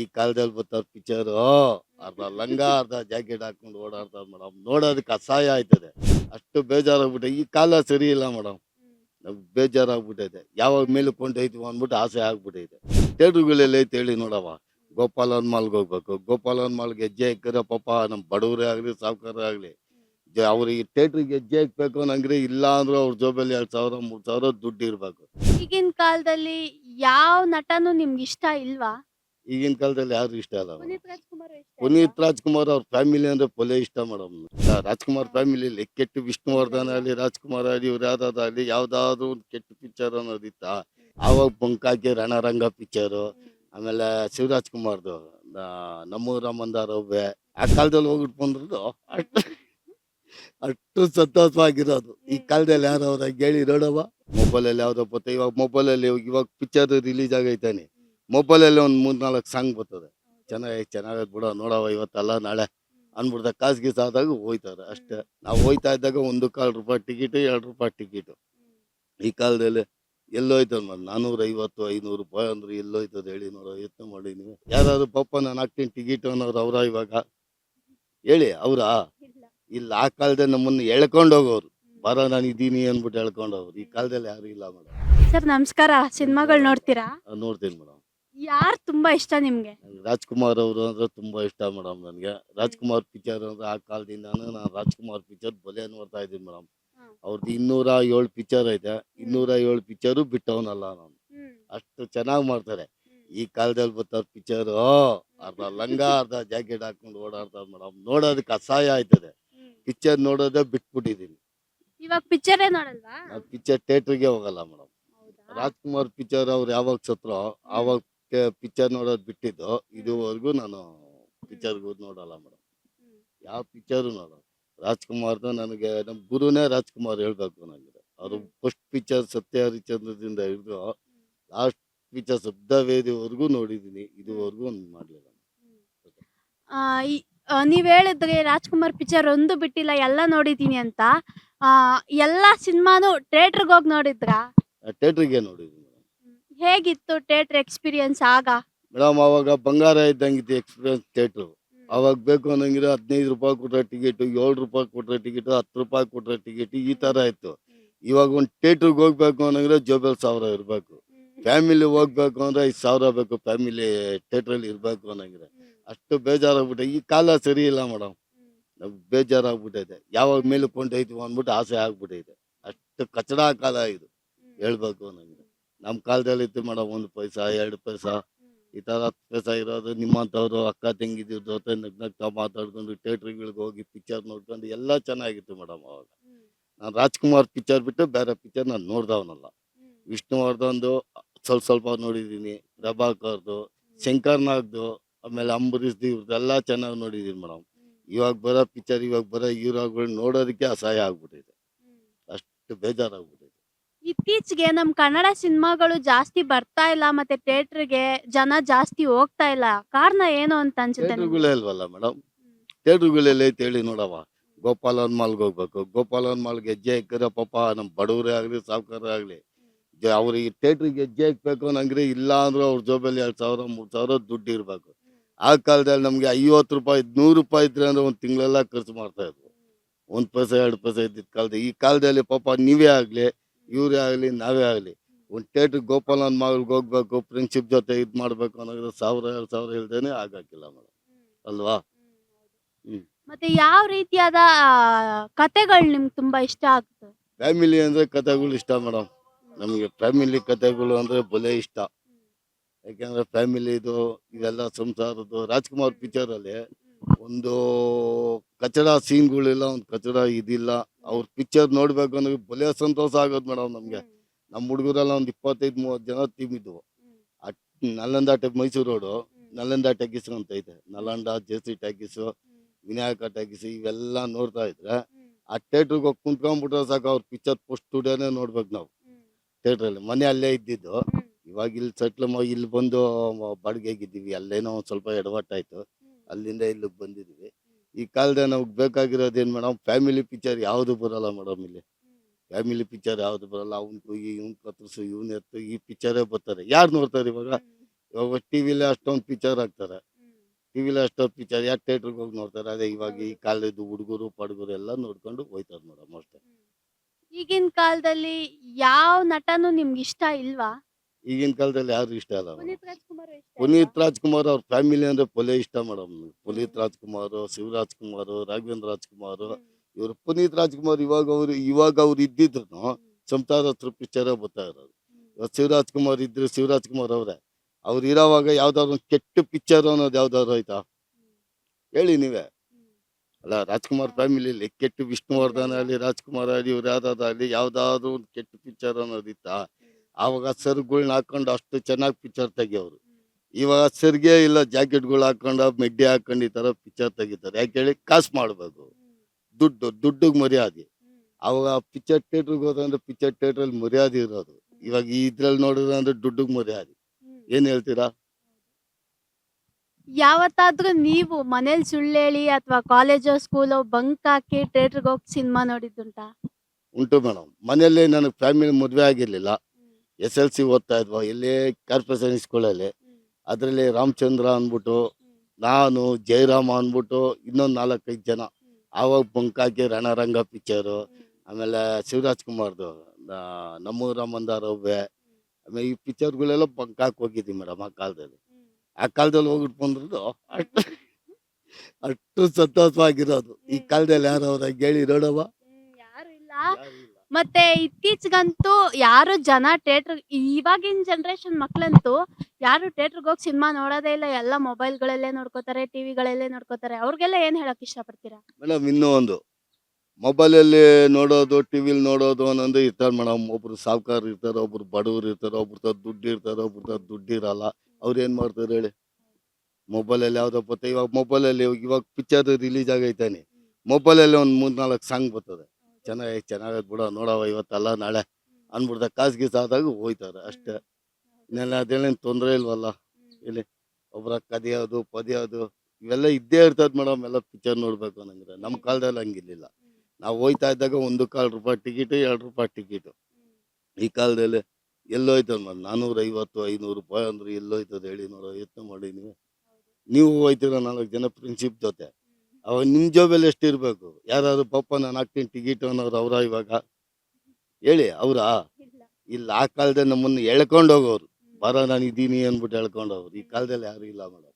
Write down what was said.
ಈ ಕಾಲದಲ್ಲಿ ಬರ್ತಾರ ಪಿಕ್ಚರ್ ಅರ್ಧ ಲಂಗ ಅರ್ಧ ಜಾಕೆಟ್ ಹಾಕೊಂಡು ಓಡಾಡ್ತಾರ ಮೇಡಮ್ ನೋಡೋದಕ್ಕೆ ಅಸಹಾಯ ಆಯ್ತದೆ. ಅಷ್ಟು ಬೇಜಾರಾಗ್ಬಿಟ್ಟೆ. ಈ ಕಾಲ ಸರಿ ಇಲ್ಲ ಮೇಡಮ್ ನಮ್ಗೆ ಬೇಜಾರಾಗ್ಬಿಟ್ಟೈತೆ. ಯಾವಾಗ ಮೇಲೆ ಅಂದ್ಬಿಟ್ಟು ಆಸೆ ಆಗ್ಬಿಟ್ಟೈತೆ. ಥಿಯೇಟ್ರುಗಳಲ್ಲಿ ಐತೆ ಹೇಳಿ ನೋಡವ ಗೋಪಾಲನ್ ಮಾಲ್ಗೆ ಹೋಗ್ಬೇಕು. ಗೋಪಾಲನ್ ಮಾಲ್ಗೆ ಹೆಜ್ಜೆ ಹಾಕಿದ್ರೆ ಪಾಪ ನಮ್ಮ ಬಡವರೇ ಆಗಲಿ ಸಾವುಕಾರ ಆಗಲಿ. ಅವ್ರಿಗೆ ಥಿಯೇಟ್ರಿಗೆ ಹೆಜ್ಜೆ ಹಾಕ್ಬೇಕು ನಂಗ್ರಿ ಇಲ್ಲ ಅಂದ್ರೆ ಅವ್ರ ಜೋಬಲ್ಲಿ ಎರಡು ಸಾವಿರ ಮೂರು ಸಾವಿರ ದುಡ್ಡು ಇರಬೇಕು. ಈಗಿನ ಕಾಲದಲ್ಲಿ ಯಾವ ನಟನು ನಿಮ್ಗೆ ಇಷ್ಟ ಇಲ್ವಾ? ಈಗಿನ ಕಾಲದಲ್ಲಿ ಯಾರು ಇಷ್ಟ ಅಲ್ಲ ಪುನೀತ್ ರಾಜ್ಕುಮಾರ್ ಅವ್ರ ಫ್ಯಾಮಿಲಿ ಅಂದ್ರೆ ಪೊಲೆ ಇಷ್ಟ ಮೇಡಮ್. ರಾಜ್ಕುಮಾರ್ ಫ್ಯಾಮಿಲಿಯಲ್ಲಿ ಕೆಟ್ಟ ವಿಷ್ಣುವರ್ಧನ್ ಆಗಲಿ ರಾಜ್ಕುಮಾರ್ ಆಗಲಿ ಇವ್ರು ಯಾವ್ದಾದ್ರು ಯಾವ್ದಾದ್ರು ಒಂದು ಕೆಟ್ಟ ಪಿಕ್ಚರ್ ಅನ್ನೋದಿತ್ತ. ಆವಾಗ ಬಂಕಾಕಿ ರಣರಂಗ ಪಿಕ್ಚರು ಆಮೇಲೆ ಶಿವರಾಜ್ ಕುಮಾರ್ದು ನಮ್ಮೂರ ಮಂದಾರ ಒಬ್ಬೆ ಆ ಕಾಲದಲ್ಲಿ ಹೋಗ್ಬಿಟ್ಟು ಬಂದ್ರು ಅಷ್ಟು ಅಷ್ಟು ಸಂತೋಷವಾಗಿರೋದು. ಈ ಕಾಲದಲ್ಲಿ ಯಾರು ಅವ್ರ ಹೇಳಿ ನೋಡವ ಮೊಬೈಲಲ್ಲಿ ಯಾವ್ದೋ ಪತ್ತೆ ಇವಾಗ ಮೊಬೈಲಲ್ಲಿ ಇವಾಗ ಪಿಕ್ಚರ್ ರಿಲೀಸ್ ಆಗೈತಾನೆ. ಮೊಬೈಲಲ್ಲಿ ಒಂದು ಮೂರು ನಾಲ್ಕು ಸಾಂಗ್ ಬರ್ತದೆ. ಚೆನ್ನಾಗಿ ಚೆನ್ನಾಗೈತೆ ಬಿಡೋ ನೋಡವ ಇವತ್ತಲ್ಲ ನಾಳೆ ಅನ್ಬಿಡ್ದ ಕಾಸು ಗೀಸ್ ಆದಾಗ ಹೋಯ್ತಾರೆ ಅಷ್ಟೇ. ನಾವು ಹೋಯ್ತಾ ಇದ್ದಾಗ ಒಂದು ಕಾಲು ರೂಪಾಯಿ ಟಿಕೆಟ್ ಎರಡು ರೂಪಾಯಿ ಟಿಕೆಟ್. ಈ ಕಾಲದಲ್ಲಿ ಎಲ್ಲೋಯ್ತದ ಮತ್ತೆ ನಾನೂರ ಐವತ್ತು ಐನೂರು ರೂಪಾಯಿ ಅಂದ್ರೆ ಎಲ್ಲೋಯ್ತದ ಹೇಳಿ ನೋಡೋ ಯತ್ನ ಮಾಡಿ ನೀವು. ಯಾರಾದ್ರು ಪಪ್ಪ ನಾನು ಹಾಕ್ತೀನಿ ಟಿಕೆಟ್ ಅನ್ನೋರು ಅವರ ಇವಾಗ? ಹೇಳಿ ಅವರಾ? ಇಲ್ಲ. ಆ ಕಾಲದಲ್ಲಿ ನಮ್ಮನ್ನು ಎಳ್ಕೊಂಡು ಹೋಗೋರು ಬರ ನಾನು ಇದ್ದೀನಿ ಅಂದ್ಬಿಟ್ಟು ಎಳ್ಕೊಂಡು ಹೋಗೋರು ಈ ಕಾಲದಲ್ಲಿ ಯಾರು ಇಲ್ಲ ಮೇಡಮ್ ಸರ್ ನಮಸ್ಕಾರ. ಸಿನಿಮಾಗಳು ನೋಡ್ತೀರಾ? ನೋಡ್ತೀನಿ ಮೇಡಮ್ ಯಾರು ತುಂಬಾ ಇಷ್ಟ ನಿಮ್ಗೆ? ರಾಜ್ಕುಮಾರ್ ಅವರು ಅಂದ್ರೆ ತುಂಬಾ ಇಷ್ಟ ಮೇಡಮ್ ನನಗೆ. ರಾಜ್ಕುಮಾರ್ ಪಿಕ್ಚರ್ ಅಂದ್ರೆ ಆ ಕಾಲದಿಂದ ನಾನು ರಾಜ್ಕುಮಾರ್ ಪಿಕ್ಚರ್ ಬಲೆ ನೋಡ್ತಾ ಇದ್ದೀನಿ ಮೇಡಮ್. ಅವ್ರದ್ದು ಇನ್ನೂರ ಏಳು ಪಿಕ್ಚರ್ ಐತೆ. ಇನ್ನೂರ ಏಳು ಪಿಕ್ಚರು ಬಿಟ್ಟವನಲ್ಲ ನಾನು. ಅಷ್ಟು ಚೆನ್ನಾಗಿ ಮಾಡ್ತಾರೆ. ಈ ಕಾಲದಲ್ಲಿ ಬರ್ತಾರ ಪಿಕ್ಚರ್ ಅರ್ಧ ಲಂಗ ಅರ್ಧ ಜಾಕೆಟ್ ಹಾಕೊಂಡು ಓಡಾಡ್ತಾರೆ ಮೇಡಮ್. ನೋಡೋದಕ್ಕೆ ಅಸಹಾಯ ಆಯ್ತದೆ. ಪಿಕ್ಚರ್ ನೋಡೋದೇ ಬಿಟ್ಬಿಟ್ಟಿದ್ದೀನಿ. ಇವಾಗ ಪಿಕ್ಚರೇ ನೋಡಲ್ವಾ? ಪಿಕ್ಚರ್ ಥಿಯೇಟ್ರಿಗೆ ಹೋಗಲ್ಲ ಮೇಡಮ್. ರಾಜ್ಕುಮಾರ್ ಪಿಕ್ಚರ್ ಅವ್ರು ಯಾವಾಗ ಸತ್ರೋ ಆವಾಗ ಪಿಕ್ಚರ್ ನೋಡೋದು ಬಿಟ್ಟಿದ್ದು ಇದುವರೆಗೂ ನಾನು ಪಿಕ್ಚರ್ಗೂ ನೋಡಲ್ಲ ಮೇಡಮ್. ಯಾವ ಪಿಕ್ಚರು ನೋಡೋ. ರಾಜ್ಕುಮಾರ್ದು ನನಗೆ ನಮ್ಮ ಗುರುನೇ ರಾಜ್ಕುಮಾರ್ ಹೇಳ್ಬೇಕು ನನಗೆ ಅವರು ಫಸ್ಟ್ ಪಿಕ್ಚರ್ ಸತ್ಯ ಹರಿಚಂದ್ರದಿಂದ ಹಿಡಿದು ಲಾಸ್ಟ್ ಪಿಕ್ಚರ್ ಶಬ್ದವೇದಿವರೆಗೂ ನೋಡಿದ್ದೀನಿ ಇದುವರೆಗೂ ಒಂದು ಮಾಡಲಿಲ್ಲ ನೀವ್ ಹೇಳಿದ್ರೆ ರಾಜ್ಕುಮಾರ್ ಪಿಕ್ಚರ್ ಒಂದು ಬಿಟ್ಟಿಲ್ಲ ಎಲ್ಲ ನೋಡಿದೀನಿ ಅಂತ. ಎಲ್ಲಾ ಸಿನಿಮಾನು ಥಿಯೇಟರ್ಗೆ ಹೋಗಿ ನೋಡಿದ್ರಾ? ಥಿಯೇಟ್ರಿಗೆ ನೋಡಿದ್ರು ಹೇಗಿತ್ತು ಥಿಯೇಟರ್ ಎಕ್ಸ್ಪೀರಿಯನ್ಸ್ ಆಗ? ಮೇಡಮ್ ಅವಾಗ ಬಂಗಾರ ಇದ್ದಂಗಿತ್ತು ಎಕ್ಸ್ಪೀರಿಯನ್ಸ್ ಥಿಯೇಟ್ರು. ಅವಾಗ ಬೇಕು ಅನ್ನಂಗಿದ್ರೆ ಹದಿನೈದು ರೂಪಾಯಿ ಕೊಟ್ಟರೆ ಟಿಕೆಟ್ ಏಳು ರೂಪಾಯಿ ಕೊಟ್ಟರೆ ಟಿಕೆಟ್ ಹತ್ತು ರೂಪಾಯಿ ಕೊಟ್ಟರೆ ಟಿಕೆಟ್ ಈ ಥರ ಇತ್ತು. ಇವಾಗ ಒಂದು ಥಿಯೇಟ್ರಿಗೆ ಹೋಗ್ಬೇಕು ಅನ್ನಂಗಿದ್ರೆ ಜೋಬಲ್ ಸಾವಿರ ಇರಬೇಕು. ಫ್ಯಾಮಿಲಿ ಹೋಗ್ಬೇಕು ಅಂದ್ರೆ ಐದು ಸಾವಿರ ಬೇಕು ಫ್ಯಾಮಿಲಿ ಥಿಯೇಟ್ರಲ್ಲಿ ಇರಬೇಕು ಅನ್ನಂಗಿದ್ರೆ. ಅಷ್ಟು ಬೇಜಾರಾಗ್ಬಿಟ್ಟೆ. ಈ ಕಾಲ ಸರಿ ಇಲ್ಲ ಮೇಡಮ್. ನಮ್ಗೆ ಬೇಜಾರಾಗ್ಬಿಟ್ಟೈತೆ. ಯಾವಾಗ ಮೇಲೆ ಕೊಂಡೈತೀವಿ ಅಂದ್ಬಿಟ್ಟು ಆಸೆ ಆಗ್ಬಿಟ್ಟೈತೆ. ಅಷ್ಟು ಕಚಡ ಕಾಲ ಇದು. ಹೇಳ್ಬೇಕು ಅನ್ನಂಗಿದ್ರೆ. ನಮ್ಮ ಕಾಲದಲ್ಲಿ ಇತ್ತು ಮೇಡಮ್ ಒಂದು ಪೈಸಾ ಎರಡು ಪೈಸಾ. ಈ ಥರ ಹತ್ತು ಪೈಸಾ ಇರೋದು ನಿಮ್ಮಂಥವ್ರು ಅಕ್ಕ ತಂಗಿದ್ರ ಜೊತೆ ನಗ್ನಗ್ತಾ ಮಾತಾಡ್ಕೊಂಡು ಥಿಯೇಟ್ರ್ಗಳಿಗೆ ಹೋಗಿ ಪಿಕ್ಚರ್ ನೋಡ್ಕೊಂಡು ಎಲ್ಲ ಚೆನ್ನಾಗಿತ್ತು ಮೇಡಮ್ ಅವಾಗ. ನಾನು ರಾಜ್ಕುಮಾರ್ ಪಿಕ್ಚರ್ ಬಿಟ್ಟು ಬೇರೆ ಪಿಕ್ಚರ್ ನಾನು ನೋಡ್ದವನಲ್ಲ. ವಿಷ್ಣುವರ್ಧನ್ದು ಸ್ವಲ್ಪ ಸ್ವಲ್ಪ ನೋಡಿದ್ದೀನಿ ಪ್ರಭಾಕರ್ದು ಶಂಕರ್ನಾಗ್ದು ಆಮೇಲೆ ಅಂಬರೀಷ್ದು ಇವ್ರದ್ದೆಲ್ಲ ಚೆನ್ನಾಗಿ ನೋಡಿದ್ದೀನಿ ಮೇಡಮ್. ಇವಾಗ ಬರೋ ಪಿಕ್ಚರ್ ಇವಾಗ ಬರೋ ಹೀರೋಗಳು ನೋಡೋದಕ್ಕೆ ಅಸಹಾಯ ಆಗ್ಬಿಟ್ಟಿದೆ. ಅಷ್ಟು ಬೇಜಾರಾಗ್ಬಿಟ್ಟಿದೆ. ಇತ್ತೀಚೆಗೆ ನಮ್ ಕನ್ನಡ ಸಿನಿಮಾಗಳು ಜಾಸ್ತಿ ಬರ್ತಾ ಇಲ್ಲ, ಮತ್ತೆ ಥಿಯೇಟರ್ಗೆ ಜನ ಜಾಸ್ತಿ ಹೋಗ್ತಾ ಇಲ್ಲ. ಕಾರಣ ಏನು ಅಂತ ಅನ್ಸುತ್ತೆ? ಥಿಯೇಟ್ರುಗಳೇ ಇಲ್ವಲ್ಲ ಮೇಡಮ್ ಥಿಯೇಟ್ರುಗಳಲ್ಲಿ ಹೇಳಿ ನೋಡವ ಗೋಪಾಲನ್ ಮಾಲ್ಗೆ ಹೋಗ್ಬೇಕು. ಗೋಪಾಲನ್ ಮಾಲ್ ಹೆಜ್ಜೆ ಹಾಕಿದ್ರೆ ಪಾಪ ನಮ್ಮ ಬಡವರೇ ಆಗಲಿ ಸಾವುಕಾರ ಆಗಲಿ. ಅವ್ರಿಗೆ ಥಿಯೇಟ್ರಿಗೆ ಹೆಜ್ಜೆ ಹಾಕ್ಬೇಕು ಅನ್ನಂಗ್ರೆ ಇಲ್ಲ ಅಂದ್ರೆ ಅವ್ರ ಜೋಬಲ್ಲಿ ಎರಡು ಸಾವಿರ, ಮೂರು ಸಾವಿರ ದುಡ್ಡು ಇರಬೇಕು. ಆ ಕಾಲದಲ್ಲಿ ನಮಗೆ ಐವತ್ತು ರೂಪಾಯಿ, ನೂರು ರೂಪಾಯಿ ಇದ್ರೆ ಅಂದ್ರೆ ಒಂದು ತಿಂಗಳೆಲ್ಲ ಖರ್ಚು ಮಾಡ್ತಾ ಇದ್ರು ಒಂದು ಪೈಸೆ, ಎರಡು ಪೈಸೆ ಇದ್ದಿದ್ದ ಕಾಲದಲ್ಲಿ. ಈ ಕಾಲದಲ್ಲಿ ಪಾಪ ನೀವೇ ಆಗಲಿ ಇವರೇ ಆಗಲಿ ನಾವೇ ಆಗಲಿ. ಒಂದು ಥಿಯೇಟ್ರ್ ಗೋಪಾಲನ್ ಮಗಳಿಗೆ ಹೋಗ್ಬೇಕು ಫ್ರೆಂಡ್ಶಿಪ್ ಜೊತೆ ಇದು ಮಾಡಬೇಕು ಅನ್ನೋದು ಸಾವಿರ ಎರಡು ಸಾವಿರ ಹೇಳ್ದೇನೆ ಆಗಾಕಿಲ್ಲ ಮೇಡಮ್ ಅಲ್ವಾ. ಮತ್ತೆ ಯಾವ ರೀತಿಯಾದ ಕತೆಗಳು ನಿಮ್ಗೆ ತುಂಬಾ ಇಷ್ಟ ಆಗ್ತದೆ? ಫ್ಯಾಮಿಲಿ ಅಂದ್ರೆ ಕತೆಗಳು ಇಷ್ಟ ಮೇಡಮ್ ನಮಗೆ ಫ್ಯಾಮಿಲಿ ಕತೆಗಳು ಅಂದ್ರೆ ಬಲೆ ಇಷ್ಟ. ಯಾಕೆಂದ್ರೆ ಫ್ಯಾಮಿಲಿದು ಇದೆಲ್ಲ ಸಂಸಾರದ್ದು ರಾಜ್ಕುಮಾರ್ ಪಿಕ್ಚರ್ ಅಲ್ಲಿ ಒಂದು ಕಚಡ ಸೀನ್ಗಳಿಲ್ಲ ಒಂದು ಕಚಡ ಇದಿಲ್ಲ. ಅವ್ರ ಪಿಕ್ಚರ್ ನೋಡ್ಬೇಕು ಅಂದ್ರೆ ಬಲೆ ಸಂತೋಷ ಆಗೋದು ಮೇಡಮ್ ನಮಗೆ. ನಮ್ಮ ಹುಡುಗರೆಲ್ಲ ಒಂದು ಇಪ್ಪತ್ತೈದು ಮೂವತ್ತು ಜನ ಟೀಮ್ ಇದ್ವು. At Nalanda tech Mysuru road Nalanda talkies ಅಂತ ಐತೆ. ನಲ್ಲಂದ ಜೆಸಿ ಟ್ಯಾಕಿಸು ವಿನಾಯಕ ಟ್ಯಾಕಿಸ್ ಇವೆಲ್ಲ ನೋಡ್ತಾ ಇದ್ರೆ ಆ ಥಿಯೇಟ್ರಿಗೆ ಹೋಗಿ ಕುಂತ್ಕೊಂಡ್ಬಿಟ್ರೆ ಸಾಕು ಅವ್ರ ಪಿಕ್ಚರ್ ಫಸ್ಟ್ ಸ್ಟುಡಿಯೋನೇ ನೋಡ್ಬೇಕು ನಾವು. ಥಿಯೇಟ್ರಲ್ಲಿ ಮನೆ ಅಲ್ಲೇ ಇದ್ದಿದ್ದು. ಇವಾಗ ಇಲ್ಲಿ ಸೆಟ್ಲ್ ಇಲ್ಲಿ ಬಂದು ಬಾಡಿಗೆಗಿದ್ದೀವಿ ಅಲ್ಲೇನೋ ಒಂದು ಸ್ವಲ್ಪ ಎಡವಟ್ಟಾಯ್ತು. ಅಲ್ಲಿಂದ ಇಲ್ಲಿಗೆ ಬಂದಿದ್ವಿ. ಈ ಕಾಲದಲ್ಲಿ ಬೇಕಾಗಿರೋದು ಏನು ಮೇಡಮ್ ಫ್ಯಾಮಿಲಿ ಪಿಕ್ಚರ್ ಯಾವುದು ಬರಲ್ಲ ಮೇಡಮ್ ಇಲ್ಲಿ. ಫ್ಯಾಮಿಲಿ ಪಿಕ್ಚರ್ ಯಾವುದು ಬರಲ್ಲ, ಅವ್ನು ಹೋಗಿ, ಇವ್ನು ಕತ್ತರಿಸು, ಇವ್ನು ಎತ್ತು, ಈ ಪಿಕ್ಚರೇ ಬರ್ತಾರೆ. ಯಾರು ನೋಡ್ತಾರೆ ಇವಾಗ? ಇವಾಗ ಟಿವಿಲಿ ಅಷ್ಟೊಂದು ಪಿಕ್ಚರ್ ಹಾಕ್ತಾರೆ. ಟಿವಿಲಿ ಅಷ್ಟೊಂದು ಪಿಕ್ಚರ್ ಯಾಕೆ ಥಿಯೇಟ್ರಿಗೆ ಹೋಗಿ ನೋಡ್ತಾರೆ? ಅದೇ ಇವಾಗ ಈ ಕಾಲದ್ದು ಹುಡುಗರು, ಪಡುಗರು ಎಲ್ಲ ನೋಡ್ಕೊಂಡು ಹೋಯ್ತಾರೆ ಮೇಡಮ್ ಅಷ್ಟೇ. ಈಗಿನ ಕಾಲದಲ್ಲಿ ಯಾವ ನಟನೂ ನಿಮ್ಗೆ ಇಷ್ಟ ಇಲ್ವಾ? ಈಗಿನ ಕಾಲದಲ್ಲಿ ಯಾರು ಇಷ್ಟ ಇಲ್ಲ madam. ಪುನೀತ್ ರಾಜ್ಕುಮಾರ್ ಅವ್ರ ಫ್ಯಾಮಿಲಿ ಅಂದ್ರೆ ಪೊಲೆ ಇಷ್ಟ ಮೇಡಮ್ ಪುನೀತ್ ರಾಜ್ಕುಮಾರ್ ಶಿವರಾಜ್ ಕುಮಾರ್ ರಾಘವೇಂದ್ರ ರಾಜ್ಕುಮಾರ್ ಇವರು ಪುನೀತ್ ರಾಜ್ಕುಮಾರ್ ಇವಾಗ ಅವ್ರು ಇವಾಗ ಅವ್ರು ಇದ್ದಿದ್ರು ಸಂಸಾರ ಹತ್ರ ಪಿಕ್ಚರ್ ಬರ್ತಾ ಇರೋದು. ಇವತ್ತು ಶಿವರಾಜ್ ಕುಮಾರ್ ಇದ್ರು ಶಿವರಾಜ್ ಕುಮಾರ್ ಅವರೇ. ಅವ್ರು ಇರೋವಾಗ ಯಾವ್ದಾದ್ರು ಒಂದು ಕೆಟ್ಟ ಪಿಕ್ಚರ್ ಅನ್ನೋದು ಯಾವ್ದಾದ್ರು ಆಯ್ತಾ? ಹೇಳಿ ನೀವೇ. ಅಲ್ಲ ರಾಜ್ಕುಮಾರ್ ಫ್ಯಾಮಿಲಿಯಲ್ಲಿ ಕೆಟ್ಟ ವಿಷ್ಣುವರ್ಧನ ಆಗಲಿ ರಾಜ್ಕುಮಾರ್ ಆಗಲಿ ಇವ್ರು ಯಾವ್ದಾದ್ರು ಯಾವ್ದಾದ್ರು ಒಂದು ಕೆಟ್ಟ ಪಿಕ್ಚರ್ ಅನ್ನೋದಿತ್ತ? ಆವಾಗ ಸರ್ಗಳನ್ನ ಹಾಕೊಂಡು ಅಷ್ಟು ಚೆನ್ನಾಗಿ ಪಿಕ್ಚರ್ ತೆಗಿಯೋರು. ಇವಾಗ ಸರ್ಗೆ ಇಲ್ಲ ಜಾಕೆಟ್ಗಳು ಹಾಕೊಂಡು ಮೆಡ್ಡಿ ಹಾಕೊಂಡು ಈ ಥರ ಪಿಕ್ಚರ್ ತೆಗಿತಾರೆ. ಯಾಕೆ ಹೇಳಿ ಕಾಸು ಮಾಡಬೇಕು. ದುಡ್ಡು ದುಡ್ಡಿಗೆ ಮರ್ಯಾದೆ. ಅವಾಗ ಪಿಕ್ಚರ್ ಥಿಯೇಟ್ರಿಗೆ ಹೋದಂದ್ರೆ ಪಿಕ್ಚರ್ ಥಿಯೇಟ್ರಲ್ಲಿ ಮರ್ಯಾದೆ ಇರೋದು. ಇವಾಗ ಇದ್ರಲ್ಲಿ ನೋಡಿದ್ರೆ ಅಂದ್ರೆ ದುಡ್ಡಿಗೆ ಮರ್ಯಾದೆ. ಏನು ಹೇಳ್ತೀರಾ? ಯಾವತ್ತಾದ್ರೂ ನೀವು ಮನೇಲಿ ಸುಳ್ಳು ಹೇಳಿ ಅಥವಾ ಕಾಲೇಜು ಸ್ಕೂಲು ಬಂಕ್ ಹಾಕಿ ಥಿಯೇಟ್ರಿಗೆ ಹೋಗಿ ಸಿನಿಮಾ ನೋಡಿದ್ದುಂಟಾ? ಉಂಟು ಮೇಡಮ್ ಮನೆಯಲ್ಲಿ ನನಗೆ ಫ್ಯಾಮಿಲಿ ಮದುವೆ ಆಗಿರ್ಲಿಲ್ಲ. ಎಸ್ ಎಲ್ ಸಿ ಓದ್ತಾ ಇದ್ವೋ ಇಲ್ಲೇ ಕಾರ್ಪೊರೇಷನ್ ಸ್ಕೂಲಲ್ಲಿ. ಅದರಲ್ಲಿ ರಾಮಚಂದ್ರ ಅಂದ್ಬಿಟ್ಟು ನಾನು ಜಯರಾಮ ಅಂದ್ಬಿಟ್ಟು ಇನ್ನೊಂದು ನಾಲ್ಕೈದು ಜನ. ಆವಾಗ ಬಂಕಾಕಿ ರಣರಂಗ ಪಿಕ್ಚರು ಆಮೇಲೆ ಶಿವರಾಜ್ ಕುಮಾರ್ದು ನಮ್ಮೂರ ಮಂದಾರ ಒಬ್ಬೆ. ಆಮೇಲೆ ಈ ಪಿಕ್ಚರ್ಗಳೆಲ್ಲ ಬಂಕಾಕ್ ಹೋಗಿದ್ದೀವಿ ಮೇಡಮ್ ಆ ಕಾಲದಲ್ಲಿ. ಆ ಕಾಲದಲ್ಲಿ ಹೋಗ್ಬಿಟ್ಟು ಬಂದ್ರು ಅಷ್ಟು ಅಷ್ಟು ಸಂತೋಷವಾಗಿರೋದು. ಈ ಕಾಲದಲ್ಲಿ ಯಾರು ಅವ್ರ ಹೇಳಿ ನೋಡವ್ವ ಯಾರು ಇಲ್ಲ. ಮತ್ತೆ ಇತ್ತೀಚೆಗಂತೂ ಯಾರು ಜನ ಥಿಯೇಟರ್ ಇವಾಗಿನ ಜನರೇಷನ್ ಮಕ್ಳಂತೂ ಯಾರು ಥಿಯೇಟರ್ಗೆ ಹೋಗಿ ಸಿನಿಮಾ ನೋಡೋದೇ ಇಲ್ಲ. ಎಲ್ಲ ಮೊಬೈಲ್ಗಳಲ್ಲೇ ನೋಡ್ಕೋತಾರೆ ಟಿವಿಗಳಲ್ಲೇ ನೋಡ್ಕೋತಾರೆ. ಅವ್ರಿಗೆಲ್ಲ ಏನ್ ಹೇಳಕ್ ಇಷ್ಟಪಡ್ತೀರಾ? ಮೇಡಮ್ ಇನ್ನೂ ಒಂದು. ಮೊಬೈಲಲ್ಲಿ ನೋಡೋದು ಟಿವಿಲಿ ನೋಡೋದು ಅನ್ನೋದು ಇರ್ತಾರೆ ಮೇಡಮ್ ಒಬ್ರು ಸಾವುಕಾರ ಇರ್ತಾರೆ ಒಬ್ರು ಬಡವರು ಇರ್ತಾರೆ ಒಬ್ರು ತರ ದುಡ್ಡು ಇರ್ತಾರೆ ಒಬ್ರು ತರ ದುಡ್ಡು ಇರಲ್ಲ. ಅವ್ರು ಏನು ಮಾಡ್ತಾರೆ ಹೇಳಿ? ಮೊಬೈಲಲ್ಲಿ ಯಾವುದೋ ಬರ್ತದೆ ಇವಾಗ ಮೊಬೈಲಲ್ಲಿ ಇವಾಗ ಪಿಕ್ಚರ್ ರಿಲೀಸ್ ಆಗೈತಾನೆ ಮೊಬೈಲಲ್ಲಿ ಒಂದು ಮೂರು ನಾಲ್ಕು ಸಾಂಗ್ ಬರ್ತದೆ. ಚೆನ್ನಾಗಿ ಚೆನ್ನಾಗೈತೆ ಬಿಡೋ ನೋಡವ ಇವತ್ತಲ್ಲ ನಾಳೆ ಅನ್ಬಿಡ್ದ ಕಾಸು ಗೀಸ್ ಆದಾಗ ಹೋಯ್ತಾರೆ ಅಷ್ಟೇ. ಇನ್ನೆಲ್ಲ ಅದೇನೇನು ತೊಂದರೆ ಇಲ್ವಲ್ಲ? ಇಲ್ಲಿ ಒಬ್ಬರ ಕದಿಯೋದು ಪದಿಯೋದು ಇವೆಲ್ಲ ಇದ್ದೇ ಇರ್ತದ ಮೇಡಮ್ ಎಲ್ಲ ಪಿಕ್ಚರ್ ನೋಡಬೇಕು ಅನ್ನಂಗಿದ್ರೆ. ನಮ್ಮ ಕಾಲದಲ್ಲಿ ಹಂಗಿರಲಿಲ್ಲ. ನಾವು ಹೋಯ್ತಾ ಇದ್ದಾಗ ಒಂದು ಕಾಲು ರೂಪಾಯಿ ಟಿಕೆಟ್ ಎರಡು ರೂಪಾಯಿ ಟಿಕೆಟ್ ಈ ಕಾಲದಲ್ಲಿ ಎಲ್ಲೋಯ್ತದ ಮೇಡಮ್? ನಾನ್ನೂರ ಐವತ್ತು ಐನೂರು ರೂಪಾಯಿ ಅಂದ್ರೆ ಎಲ್ಲೋಯ್ತದೆ ಹೇಳಿ ನೋಡೋ ಯತ್ನ ಮಾಡಿ ನೀವು. ನೀವು ಹೋಯ್ತೀರ ನಾಲ್ಕು ಜನ ಫ್ರೆಂಡ್ಶಿಪ್ ಜೊತೆ? ಅವಾಗ ನಿಮ್ಮ ಜೋಬಲ್ಲಿ ಎಷ್ಟು ಇರಬೇಕು? ಯಾರಾದ್ರು ಪಾಪ ನಾನು ಹಾಕ್ತೀನಿ ಟಿಕೆಟ್ ಅನ್ನೋರು ಅವರ ಇವಾಗ? ಹೇಳಿ ಅವರಾ? ಇಲ್ಲ. ಆ ಕಾಲದಲ್ಲಿ ನಮ್ಮನ್ನು ಎಳ್ಕೊಂಡು ಹೋಗೋರು. ಬರ ನಾನು ಇದ್ದೀನಿ ಅಂದ್ಬಿಟ್ಟು ಎಳ್ಕೊಂಡು ಹೋಗೋರು. ಈ ಕಾಲದಲ್ಲಿ ಯಾರು ಇಲ್ಲ ಮೇಡಮ್